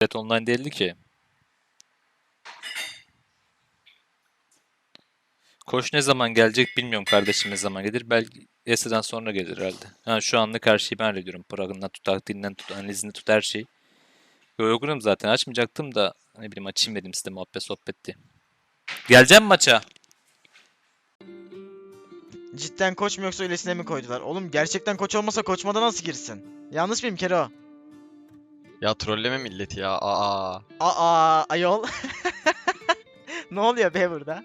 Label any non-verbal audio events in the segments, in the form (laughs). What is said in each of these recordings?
Evet online değildi ki. Koş ne zaman gelecek bilmiyorum kardeşim ne zaman gelir. Belki Yesa'dan sonra gelir herhalde. Ha, şu anlık her şeyi ben hallediyorum. Prag'ından tut, taktiğinden tut, analizinden tut her şeyi. Yorgunum zaten açmayacaktım da ne bileyim açayım dedim size muhabbet sohbetti. Geleceğim maça. Cidden koç mu yoksa öylesine mi koydular? Oğlum gerçekten koç olmasa koçmada nasıl girsin? Yanlış mıyım Kero? Ya trolleme milleti ya. Aa. Aa ayol. (laughs) ne oluyor be burada?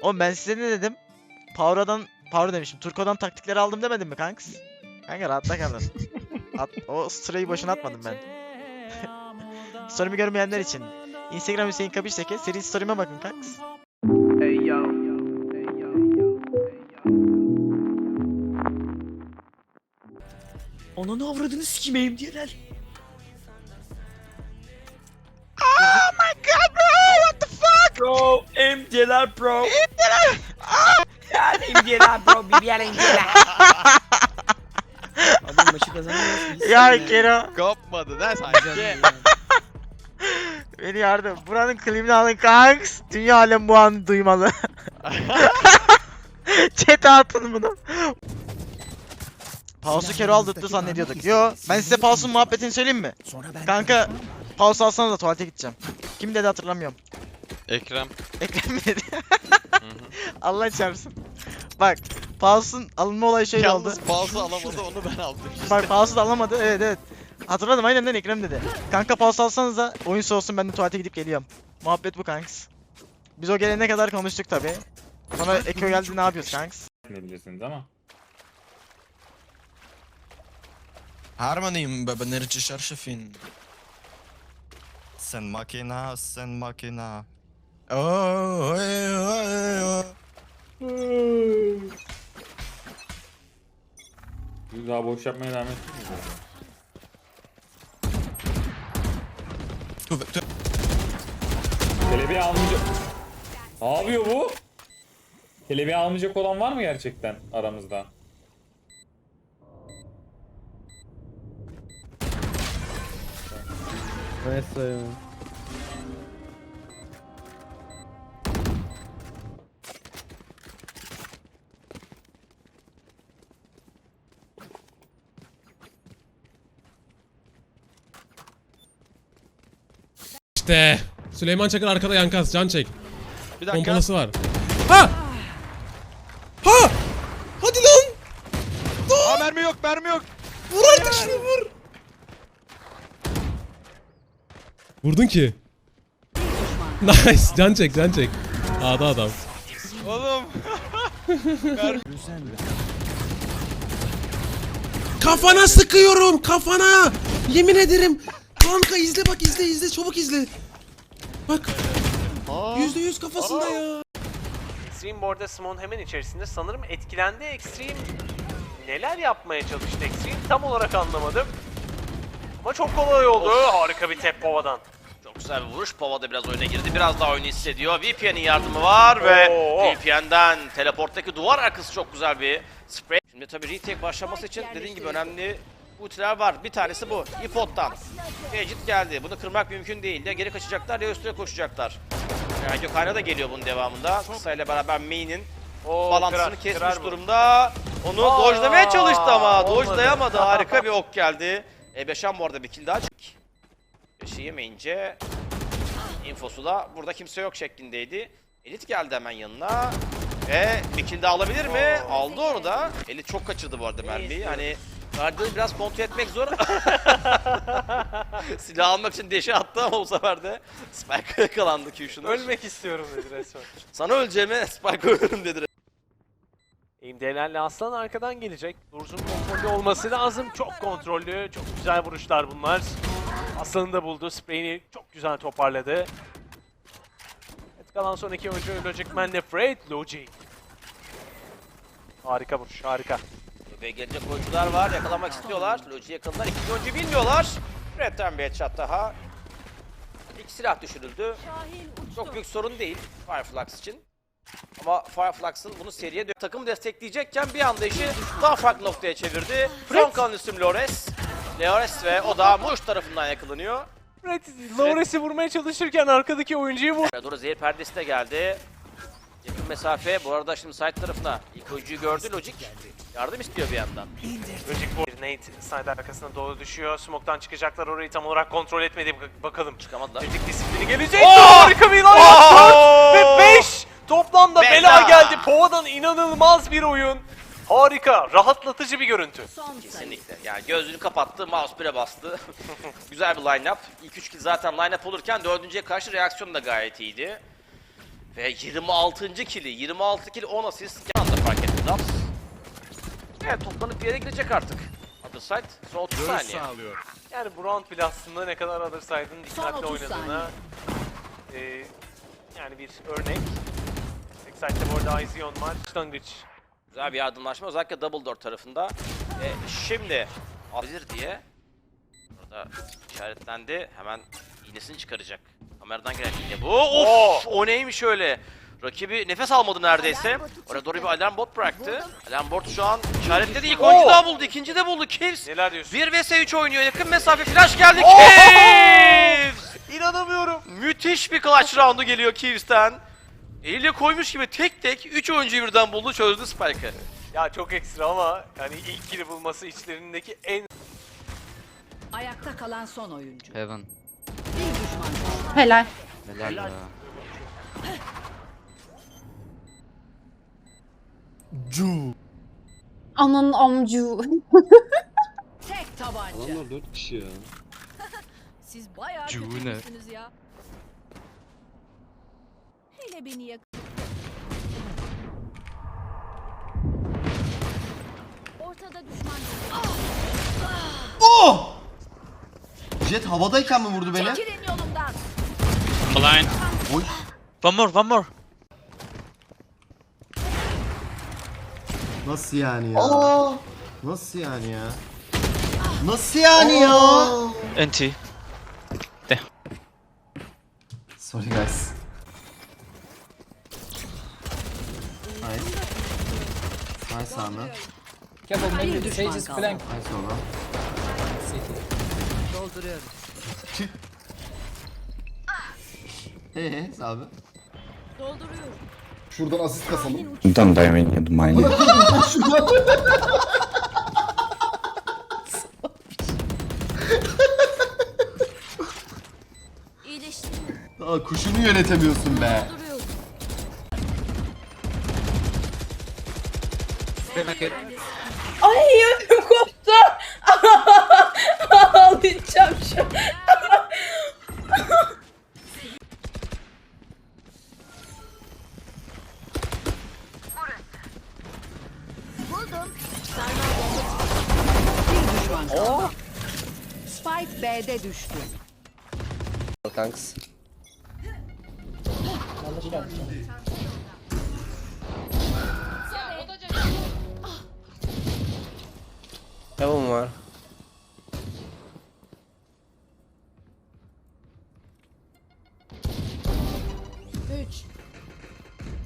Oğlum ben size ne dedim? Power'dan, Power demişim. Turko'dan taktikleri aldım demedim mi kanks? Kanka rahatla kalın. (laughs) At, o sırayı boşuna atmadım ben. (laughs) Story'mi görmeyenler için. Instagram Hüseyin Kabişteki seri story'ime bakın kanks. Ananı avradını sikeyim diyeler. Oh my god bro! What the fuck? Bro, MD'ler bro. MD'ler. MD'ler bro, BBL maçı kazanamaz mıyız? Ya Kero. Kapmadı ne sanki? Beni yardım. Buranın klibini alın kanks. Dünya alem bu an duymalı. (laughs) Chat'e atın bunu. Pause'u Kero aldırdı zannediyorduk. Yo ben size Pause'un muhabbetini söyleyeyim mi? Kanka Pause alsana da tuvalete gideceğim. Kim dedi hatırlamıyorum. Ekrem. Ekrem mi dedi? (laughs) Allah çarpsın. Bak Pause'un alınma olayı şöyle oldu. Yalnız pause alamadı onu ben aldım. Bak Pause'u da alamadı. Evet evet. Hatırladım aynen lan Ekrem dedi. Kanka pause alsanız da oyun soğusun ben de tuvalete gidip geliyorum. Muhabbet bu kanks. Biz o gelene kadar konuştuk tabi. Sonra Eko geldi ne yapıyoruz kanks? bilirsiniz ama. Harmony'im be ben Rici Şarşafin. Sen makina, sen makina. Oh, oy, oy, oy. Biz daha boş yapmaya devam etmiyoruz. Tövbe tövbe. Kelebeği almayacak... Ne yapıyor bu? Kelebeği almayacak olan var mı gerçekten aramızda? İşte Süleyman Çakır arkada yankaz can çek. Bir dakika. Pompalası var. Ha! Hadi lan! Aa mermi yok mermi yok. Vur artık şunu vur! Vurdun ki. Nice. Can çek can çek. A'da adam. Oğlum. (laughs) Kafana sıkıyorum kafana. Yemin ederim. Kanka izle bak izle izle çabuk izle. Bak yüzde yüz kafasında ya. Extreme bu arada Simon hemen içerisinde sanırım etkilendi Extreme. Neler yapmaya çalıştı Extreme tam olarak anlamadım. Ama çok kolay oldu. Harika bir tep Pova'dan. Çok güzel bir vuruş. Pova da biraz oyuna girdi. Biraz daha oyunu hissediyor. VPN'in yardımı var ve Oo. VPN'den teleporttaki duvar arkası çok güzel bir spray. Şimdi tabii retake başlaması için dediğim gibi önemli ultiler var. Bir tanesi bu. Ipot'tan. Fagit geldi. Bunu kırmak mümkün değil. Ya geri kaçacaklar ya üstüne koşacaklar. Yani Gökhan'a da geliyor bunun devamında. Kısa ile beraber main'in balansını kırar, kesmiş kırar durumda. Onu Aa, dojlamaya çalıştı ama olmadı. dojlayamadı. Harika bir ok geldi. E Beşan bu arada bir kill daha çık. Beşi yemeyince infosu da burada kimse yok şeklindeydi. Elit geldi hemen yanına. Ve bir kill daha alabilir mi? Aldı onu da. Elit çok kaçırdı bu arada mermiyi. Hani Guardian'ı biraz kontrol etmek zor. (laughs) Silah almak için deşe attı ama bu sefer de Spike'a yakalandı Q'şunu. Ölmek istiyorum dedi resmen. Sana öleceğime Spike'a ölürüm dedi. İmdelerle Aslan arkadan gelecek. Durz'un kontrollü olması lazım. Çok kontrollü, çok güzel vuruşlar bunlar. Aslan'ı da buldu. Spray'ini çok güzel toparladı. Evet, kalan son iki oyuncu Logic Man'le Fred, Logi. Harika vuruş, harika. Ve gelecek oyuncular var. Yakalamak istiyorlar. Loji yakınlar. İkinci oyuncu bilmiyorlar. Red'den bir headshot daha. İlk silah düşürüldü. Çok büyük sorun değil Fireflux için. Ama Fireflux'ın bunu seriye takımı destekleyecekken bir anda işi daha farklı noktaya çevirdi. Son kalan isim Lores. Leores ve o da Muş tarafından yakalanıyor. Laures'i vurmaya çalışırken arkadaki oyuncuyu vur. Doğru zehir perdesi de geldi. Yakın mesafe. Bu arada şimdi side tarafına ilk oyuncuyu gördü Logic. Yardım istiyor bir yandan. Logic bu. Nate side arkasına doğru düşüyor. Smoke'tan çıkacaklar orayı tam olarak kontrol etmedi. Bak- Bakalım. Çıkamadılar. Tetik disiplini gelecek. Oh! Harika bir line Oh! ve 5. Toplamda bela, Bela. geldi. Pova'dan inanılmaz bir oyun. Harika. Rahatlatıcı bir görüntü. Kesinlikle. Yani gözünü kapattı, mouse 1'e bastı. (laughs) Güzel bir line-up. İlk 3 kill zaten line-up olurken dördüncüye karşı reaksiyon da gayet iyiydi. Ve 26. kill'i, 26 kill 10 asist. Yan da fark etti Dubs. Evet toplanıp bir yere gidecek artık. Other side, son 30 saniye. Yani bu round bile aslında ne kadar Other Side'ın dikkatli 30 oynadığına e, yani bir örnek. Backside'de bu arada Izion var. Başlangıç. Güzel bir yardımlaşma özellikle Double Door tarafında. E, şimdi Azir diye burada işaretlendi. Hemen iğnesini çıkaracak. Kameradan gelen iğne bu. Of! O neymiş öyle? Rakibi nefes almadı neredeyse. Oraya doğru bir alarm bot bıraktı. Alarm bot şu an işaretledi. İlk oyuncu daha buldu. ikinci de buldu. Kills. Neler diyorsun? 1 vs 3 oynuyor. Yakın mesafe flash geldi. Kills! İnanamıyorum. Müthiş bir clutch roundu geliyor Kievs'ten. Eliyle koymuş gibi tek tek 3 oyuncuyu birden buldu çözdü Spike'ı. Ya çok ekstra ama yani ilk kili bulması içlerindeki en Ayakta kalan son oyuncu. Heaven. Bir düşman kaldı. Helal. Helal ya. Cu. Ananın amcu. Tek tabanca. Adamlar 4 kişi ya. (laughs) Siz bayağı ne? kötüymüşsünüz ya. Hele beni yak... Ortada düşman. Oh! Jet havadayken mi vurdu beni? Çekilin yolumdan. One more, one more. Nasıl yani ya? Nasıl yani ya? Nasıl yani ya? NT. Sorry guys. Nice. Nice Ahmet. Bir düşman kaldı. Nice oğlum. Dolduruyorum. (laughs) Eee abi. Dolduruyorum. Şuradan asist kasalım. Don't die when you. (laughs) Aa, kuşunu yönetemiyorsun be. Dolduruyorum. Ay ödüm koptu. (laughs) Ağlayacağım şu an. Spike B'de düştü. Heaven var. Üç.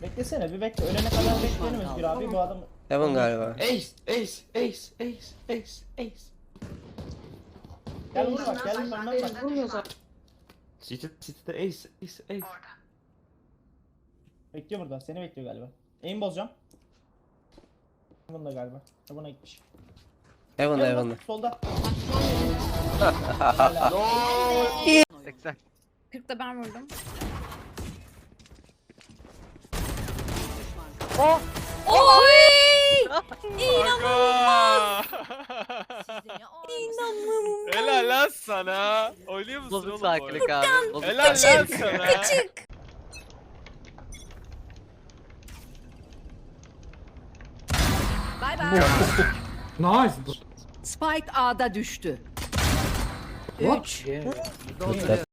Beklesene bir bekle. Ölene kadar bekleyelim Özgür abi bu adam. Heaven galiba. Ace, ace, ace, ace, ace, ace. Gel vur bak, gel vur bak. City, City'de ace, ace, ace. Bekliyor burada, seni bekliyor galiba. Aim bozacağım. Bunda galiba. Buna gitmiş. Heaven Gel Heaven. bak, solda. 40'da ben vurdum. Oy! İnanılmaz. İnanılmaz. Helal lan sana. Oynuyor musun Bozuk sakinlik abi. Bozuk Helal lan Kaçık, sana. kaçık. Bay bay. Nice. Spike A'da düştü. Üç. Dolduruyorum.